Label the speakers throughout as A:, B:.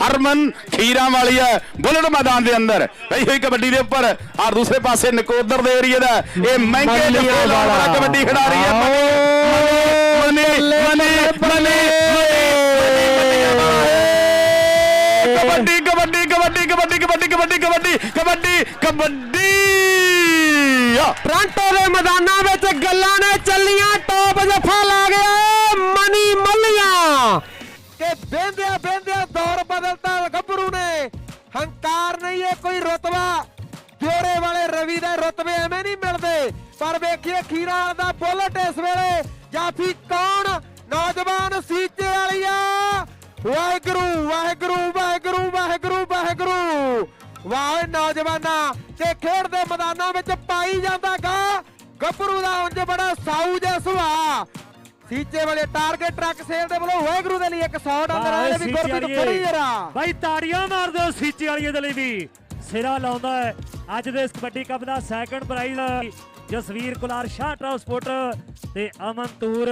A: ਹਰਮਨ ਖੀਰਾ ਵਾਲੀ ਹੈ ਬੁਲਟ ਮੈਦਾਨ ਦੇ ਅੰਦਰ। ਪਈ ਹੋਈ ਕਬੱਡੀ ਦੇ ਉੱਪਰ ਔਰ ਦੂਸਰੇ ਪਾਸੇ ਨਕੋਦਰ ਦੇ ਏਰੀਆ ਦਾ ਇਹ ਮਹਿੰਗੇ ਜੱਫੇ ਲਾਉਣ ਵਾਲਾ। ਕਬੱਡੀ ਖਿਡਾਰੀ ਹੈ। Money money money kabaddi kabaddi kabaddi kabaddi kabaddi kabaddi kabaddi kabaddi kabaddi.
B: Toronto ਦੇ ਮੈਦਾਨਾਂ ਵਿੱਚ ਗੱਲਾਂ ਨੇ ਚੱਲੀਆਂ ਟੌਪ ਜਫਾ ਲਾ ਗਿਆ ਮਨੀ ਮੱਲੀਆਂ। ਕਿ ਬੇਂਦਿਆ ਬੇਂਦਿਆ ਕੋਈ ਰਤਬਾ। ਜੋਰੇ ਵਾਲੇ ਰਵੀ ਦੇ ਰਤਬੇ ਐਵੇਂ ਨਹੀਂ ਮਿਲਦੇ। ਪਰ ਵੇਖੀਏ ਖੀਰਾ ਦਾ ਬੁਲਟ ਇਸ ਵੇਲੇ। ਜਾਫੀ ਕੌਣ? ਨੌਜਵਾਨ ਸੀਚੇ ਵਾਲੀਆ। ਵਾਹਿਗੁਰੂ ਵਾਹਿਗੁਰੂ ਵਾਹਿਗੁਰੂ ਵਾਹਿਗੁਰੂ ਵਾਹਿਗੁਰੂ। ਵਾਹ ਨੌਜਵਾਨਾਂ ਤੇ ਖੇਡ ਦੇ ਮੈਦਾਨਾਂ ਵਿੱਚ ਪਾਈ ਜਾਂਦਾ ਗਾ। ਗੱਭਰੂ ਦਾ ਉਂਝ ਬੜਾ ਸਾਊ ਜਿਹਾ ਸੁਭਾਅ। ਸੀਚੇ ਵਾਲੇ ਟਾਰਗੇਟ ਟਰੱਕ ਸੇਲ ਦੇ ਵੱਲੋਂ ਵਾਹਿਗੁਰੂ ਦੇ ਲਈ ਇੱਕ 100 ਡਾਲਰ ਆਏ ਵੀ ਗੁਰਪ੍ਰੀਤ ਫੜੀ ਜਰਾ।
C: ਬਾਈ ਤਾੜੀਆਂ ਮਾਰ ਦਿਓ ਸੀਚੇ ਵਾਲੀਏ ਦੇ ਲਈ ਵੀ। ਸਿਰਾ ਲਾਉਂਦਾ ਹੈ। ਅੱਜ ਦੇ ਇਸ ਕਬੱਡੀ ਕੱਪ ਦਾ second prize Jasvir Kular Shah transport ਤੇ ਅਮਨ ਤੂਰ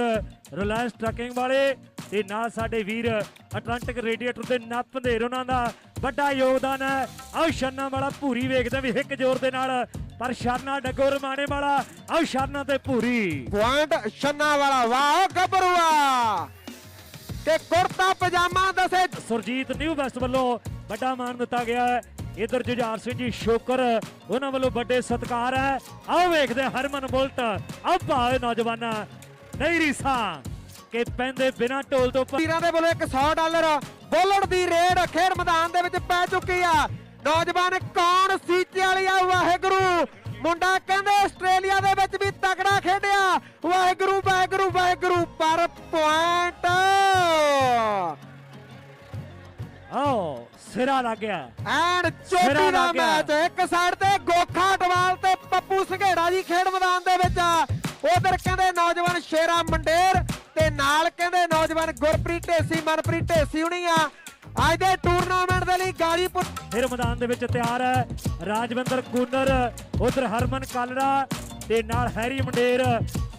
C: ਰਿਲਾਇੰਸ ਟਰੱਕਿੰਗ ਵਾਲੇ ਤੇ ਨਾਲ ਸਾਡੇ ਵੀਰ ਅਟਲਾਂਟਿਕ ਰੇਡੀਏਟਰ ਦੇ ਨੱਪ ਦੇ ਉਹਨਾਂ ਦਾ। ਵੱਡਾ ਯੋਗਦਾਨ ਹੈ। ਆਓ ਸ਼ਰਨਾ ਵਾਲਾ ਭੂਰੀ ਵੇਖਦੇ ਵੀ ਇੱਕ ਜ਼ੋਰ ਦੇ ਨਾਲ। ਪਰ ਸ਼ਰਨਾ ਡੱਗੋ ਰਮਾਣੇ ਵਾਲਾ। ਆਓ ਸ਼ਰਨਾ ਤੇ ਭੂਰੀ।
B: ਪੁਆਇੰਟ ਛੰਨਾ ਵਾਲਾ। ਵਾਹ ਗੱਭਰੂਆ। ਤੇ ਕੁਰਤਾ ਪਜਾਮਾ ਦਸੇ।
C: ਸੁਰਜੀਤ ਨਿਊ ਵੈਸਟ ਵੱਲੋਂ ਵੱਡਾ ਮਾਣ ਦਿੱਤਾ ਗਿਆ ਹੈ। ਇਧਰ ਜੁਝਾਰ ਸਿੰਘ ਜੀ ਸ਼ੋਕਰ ਉਹਨਾਂ ਵੱਲੋਂ ਵੱਡੇ ਸਤਿਕਾਰ ਹੈ। ਆਓ ਵੇਖਦੇ ਹਰਮਨ ਬੁਲਟ ਭਾਵੇਂ ਨੌਜਵਾਨਾਂ ਨਹੀਂ ਰੀਸਾਂ ਕਿ ਪੈਂਦੇ ਬਿਨਾ ਢੋਲ ਤੋਂ
B: ਵੀਰਾਂ ਦੇ ਵੱਲੋਂ ਇੱਕ 100 ਡਾਲਰ ਬੋਲਣ ਦੀ ਰੇਡ ਖੇਡ ਮੈਦਾਨ ਦੇ ਵਿੱਚ ਪੈ ਚੁੱਕੀ ਆ। ਨੌਜਵਾਨ ਕੌਣ? ਸੀਚੇ ਵਾਲੀ ਆ ਵਾਹਿਗੁਰੂ। ਮੁੰਡਾ ਕਹਿੰਦੇ ਆਸਟ੍ਰੇਲੀਆ ਦੇ ਵਿੱਚ ਵੀ ਤਕੜਾ ਖੇਡਿਆ। ਵਾਹਿਗੁਰੂ ਵਾਹਿਗੁਰੂ ਵਾਹਿਗੁਰੂ ਪਰ ਪੁਆਇੰਟ
C: ਆਓ। ਸਿਰਾ ਲੱਗ ਗਿਆ।
B: ਐਂਡ ਚੋਟੀ ਦਾ। ਮੈਚ ਇੱਕ ਸਾਈਡ ਤੇ ਗੋਖਾ ਟਵਾਲ ਤੇ ਪੱਪੂ ਸੰਘੇੜਾ ਜੀ ਖੇਡ ਮੈਦਾਨ ਦੇ ਵਿੱਚ। ਉਧਰ ਕਹਿੰਦੇ ਨੌਜਵਾਨ ਸ਼ੇਰਾ ਮੰਡੇਰ ਤੇ ਨਾਲ ਕਹਿੰਦੇ ਨੌਜਵਾਨ ਗੁਰਪ੍ਰੀਤ ਢੇਸੀ ਮਨਪ੍ਰੀਤ ਢੇਸੀ ਹੁਣੀ ਆ। ਅੱਜ ਦੇ ਟੂਰਨਾਮੈਂਟ ਦੇ ਲਈ ਗਾਜੀਪੁਰ
C: ਫਿਰ ਮੈਦਾਨ ਦੇ ਵਿੱਚ ਤਿਆਰ ਹੈ ਰਾਜਵਿੰਦਰ ਕੂਨਰ ਉਧਰ ਹਰਮਨ ਕਾਲੜਾ ਤੇ ਨਾਲ ਹੈਰੀ ਮੰਡੇਰ।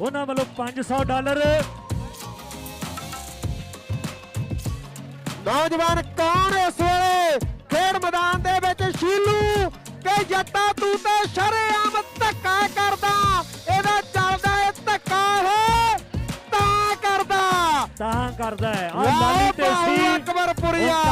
C: ਉਹਨਾਂ ਵੱਲੋਂ 500 ਡਾਲਰ।
B: ਨੌਜਵਾਨ ਕੌਣ ਇਸ ਵੇਲੇ? ਖੇਡ ਮੈਦਾਨ ਦੇ ਵਿੱਚ ਸ਼ੀਲੂ ਕਿ ਜੱਟਾ ਤੂੰ ਤੇ ਸ਼ਰੇਆਮ ਧੱਕਾ ਕਰਦਾ। ਇਹਦਾ ਚੱਲਦਾ ਏ ਧੱਕਾ ਹੈ ਤਾਂ ਕਰਦਾ।
C: ਤਾਂ ਕਰਦਾ ਹੈ ਆ
B: ਵਾਹ
C: ਲਾਲੀ ਤੇ ਸੀ।
B: ਅਕਬਰਪੁਰੀਆ।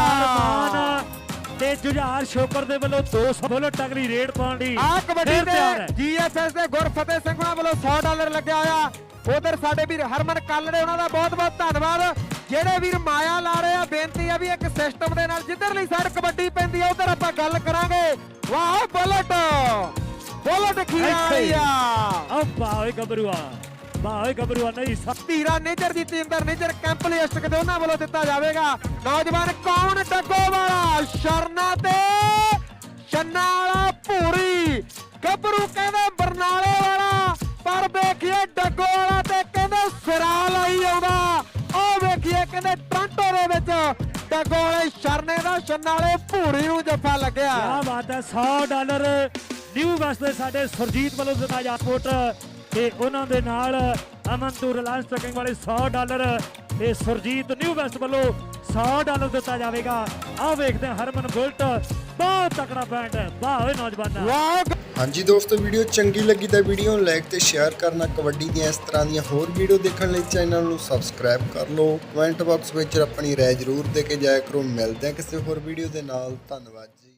C: ਤੇ ਜੁਝਾਰ ਸ਼ੋਕਰ ਦੇ ਵੱਲੋਂ 200 ਵੱਲੋਂ ਟਗਰੀ ਰੇਡ ਪਾਉਣ ਦੀ
B: ਆ ਕਬੱਡੀ। ਦੇ ਜੀਐਫਐਸ ਦੇ ਗੁਰਫਤਿਹ ਸਿੰਘ ਹੋਣਾ ਵੱਲੋਂ 100 ਡਾਲਰ ਲੱਗਿਆ ਹੋਇਆ। ਉਧਰ ਸਾਡੇ ਵੀਰ ਹਰਮਨ ਕਾਲੜੇ ਉਹਨਾਂ ਦਾ ਬਹੁਤ ਬਹੁਤ ਧੰਨਵਾਦ। ਜਿਹੜੇ ਵੀਰ ਮਾਇਆ ਲਾ ਰਹੇ ਆ ਬੇਨਤੀ ਆ ਵੀ ਇੱਕ ਸਿਸਟਮ ਦੇ ਨਾਲ ਜਿੱਧਰ ਲਈ ਸਾਈਡ ਕਬੱਡੀ ਪੈਂਦੀ ਆ ਉਧਰ ਆਪਾਂ ਗੱਲ ਕਰਾਂਗੇ। ਵਾਹ ਬੁਲਟ। ਬੁਲਟ ਖੀਰਾ
C: ਇੱਥੇ।
B: ਆ?
C: ਬਾਵੇ ਗੱਭਰੂਆ ਬਾਵੇ ਗੱਭਰੂਆ ਨਹੀਂ
B: ਧੀਰਾ ਨੇਜਰ ਦੀ ਟੀਮ ਦਾ ਨੇਜਰ ਕੈਂਪ ਲਿਸਟ ਕਿਤੇ ਉਹਨਾਂ ਵੱਲੋਂ ਦਿੱਤਾ ਜਾਵੇਗਾ। ਨੌਜਵਾਨ ਕੌਣ ਡੱਗੋ ਵਾਲਾ? ਸ਼ਰਨਾ ਤੇ ਛੰਨਾ ਵਾਲਾ ਭੂਰੀ। ਗੱਭਰੂ ਕਹਿੰਦੇ ਬਰਨਾਲੇ ਵਾਲਾ ਪਰ ਵੇਖੀਏ ਡੱਗੋ ਵਾਲਾ ਦੇ ਵਿੱਚ ਡੱਗੋ ਵਾਲੇ ਸ਼ਰਨੇ ਦਾ ਛੰਨਾ ਵਾਲੇ ਭੂਰੀ ਨੂੰ ਜੱਫਾ ਲੱਗਿਆ।
C: ਕਿਆ ਬਾਤ ਹੈ 100 ਡਾਲਰ ਨਿਊ ਵੈਸਟ ਦੇ ਸਾਡੇ ਸੁਰਜੀਤ ਵੱਲੋਂ ਦਿੱਤਾ ਜਾ ਸਪੋਰਟ ਤੇ ਉਹਨਾਂ ਦੇ ਨਾਲ ਅਮਨ ਤੂਰ ਰਿਲਾਇੰਸ ਟਰਕਿੰਗ ਵਾਲੇ 100 ਡਾਲਰ ਤੇ ਸੁਰਜੀਤ ਨਿਊ ਵੈਸਟ ਵੱਲੋਂ 100 ਡਾਲਰ ਦਿੱਤਾ ਜਾਵੇਗਾ। ਆਹ ਵੇਖਦੇ ਹਰਮਨ ਬੁਲਟ ਬਹੁਤ ਤਕੜਾ ਬੈਂਡ ਹੈ ਵਾਹ ਓਏ ਨੌਜਵਾਨਾਂ।
B: ਵਾਹ
D: ਹਾਂਜੀ ਦੋਸਤੋ, ਵੀਡੀਓ ਚੰਗੀ ਲੱਗੀ ਤਾਂ ਵੀਡੀਓ ਨੂੰ ਲਾਈਕ ਤੇ ਸ਼ੇਅਰ ਕਰਨਾ, ਕਬੱਡੀ ਦੀਆਂ ਇਸ ਤਰ੍ਹਾਂ ਦੀਆਂ ਹੋਰ ਵੀਡੀਓ ਦੇਖਣ ਲਈ ਚੈਨਲ ਨੂੰ ਸਬਸਕ੍ਰਾਈਬ ਕਰ ਲਓ। ਕਮੈਂਟ ਬਾਕਸ ਵਿੱਚ ਆਪਣੀ ਰਾਏ ਜ਼ਰੂਰ ਦੇ ਕੇ ਜਾਇਆ ਕਰੋ। ਮਿਲਦੇ ਹਾਂ ਕਿਸੇ ਹੋਰ ਵੀਡੀਓ ਦੇ ਨਾਲ। ਧੰਨਵਾਦ ਜੀ।